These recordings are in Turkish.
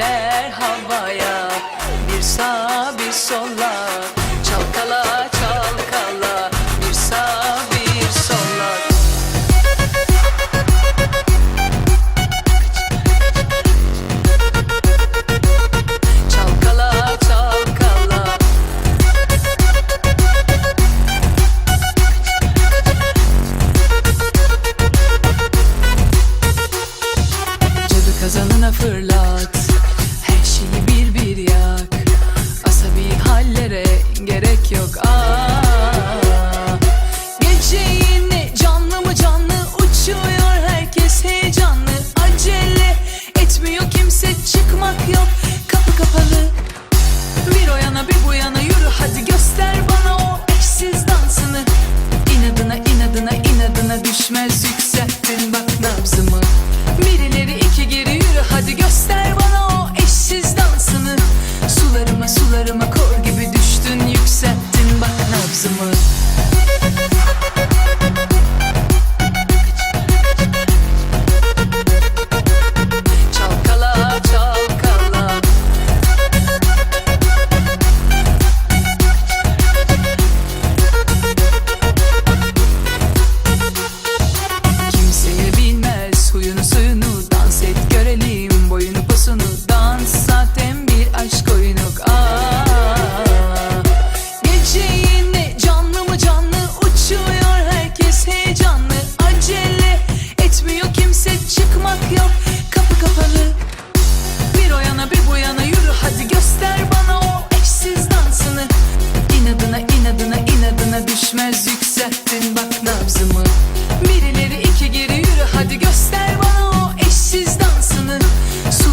Eller havaya bir sağ bir sola. Çalkala çalkala bir sağ bir sola. Çalkala çalkala. Cadı kazanına fırlat bak nabzımı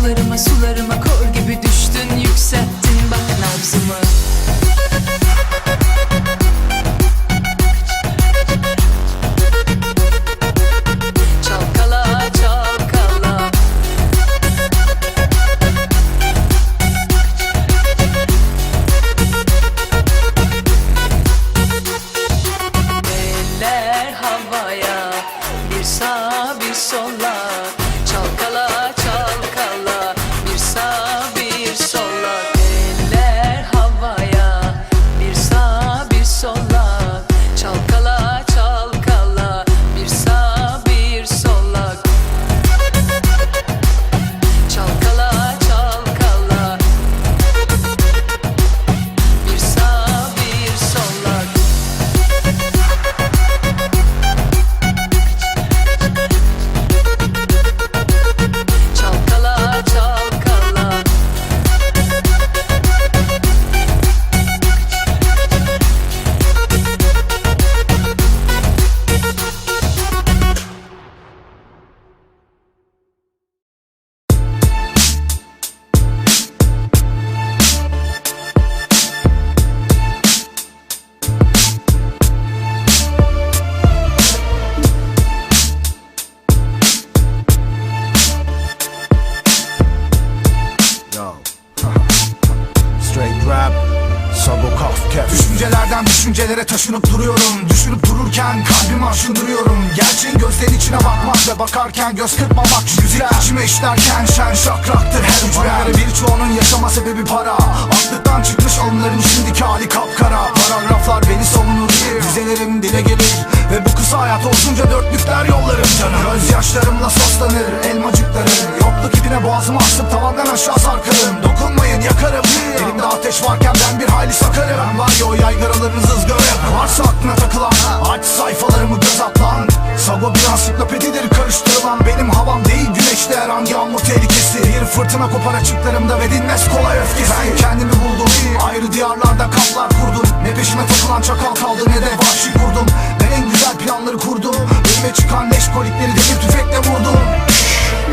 Sularıma sularıma kor gibi rap. Sabo kaf kef. Düşüncelerden düşüncelere taşınıp duruyorum. Düşünüp dururken kalbimi aşındırıyorum Gerçeğin gözlerin içine bakmak ve bakarken göz kırpmamak. Güzel içime işlerken şen şakraktır her hücrem Birçoğunun yaşama sebebi para. Aklıktan çıkmış alınların şimdiki hali kapkara. Paragraflar beni savunur Dizelerim dile gelir Kısa hayat olsunca dörtlükler yollarım canım. Gözyaşlarımla soslanır elmacıkları Yokluk ipine boğazımı asıp tavandan aşağı sarkarım. Dokunmayın yakarım. Elimde ateş varken ben bir hayli sakarım. Ben var ya o yaygaraların ızgara yakar Varsa aklına takılan Aç sayfalarımı göz atlan. Sago bir ansiklopedidir karıştırılan. Benim havam değil güneşte herhangi yağmur tehlikesi. Bir fırtına kopar açıklarımda ve dinmez kolay öfkesi. Ben kendimi buldum ayrı diyarlarda kamplar kurdum. Ne peşime takılan çakal kaldı ne de vahşi kurdum. Ben en planları kurdum. Önüme çıkan leşkolikleri demir tüfekle vurdum.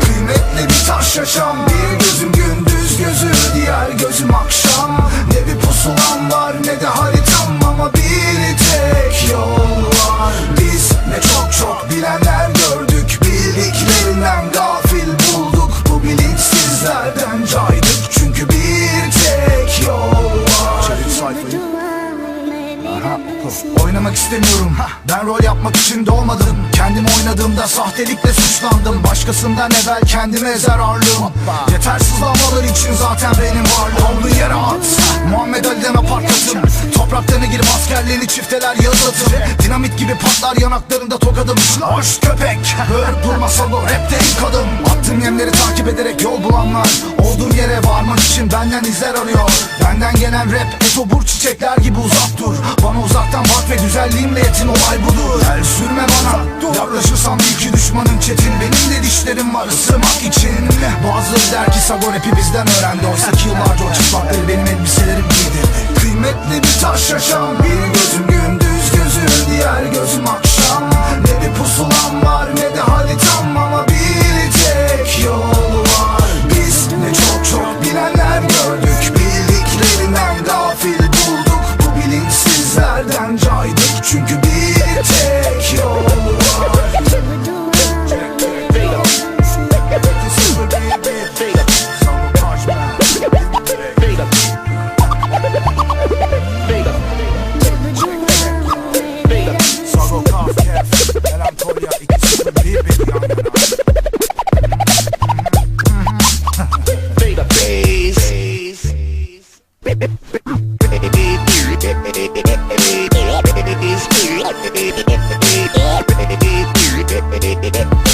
Kıymetli bir taş yaşam Bir Ben rol yapmak için doğmadım. Kendim oynadığımda sahtelikle suçlandım. Başkasından evvel kendime ezer ağırlığım Yetersiz lavalar için zaten benim varlığım. Olduğu yere at. Muhammed Ali'den aparkatım Topraklarına girip askerlerini çifteler yağlatır Dinamit gibi patlar yanaklarında tokadım. Hoş köpek. Hır durma solo rapte ilk adım Attığım yemleri takip ederek yol bulanlar. Olduğum yere varmak için benden izler arıyor. Benden gelen rap etobur çiçekler gibi uzak dur. Bana uzaktan bak ve güzelliğimle yetin olay budur. El sürme bana. Yaklaşırsam iki düşmanın çetin. Benim de dişlerim var ısırmak için. Bazıları der ki Sago rapi bizden öğrendi. Oysa ki yıllarca o çıplakları benim elbiselerim giydi Kıymetli bir taş yaşam. Bir gözüm gündüz gözü diğer gözüm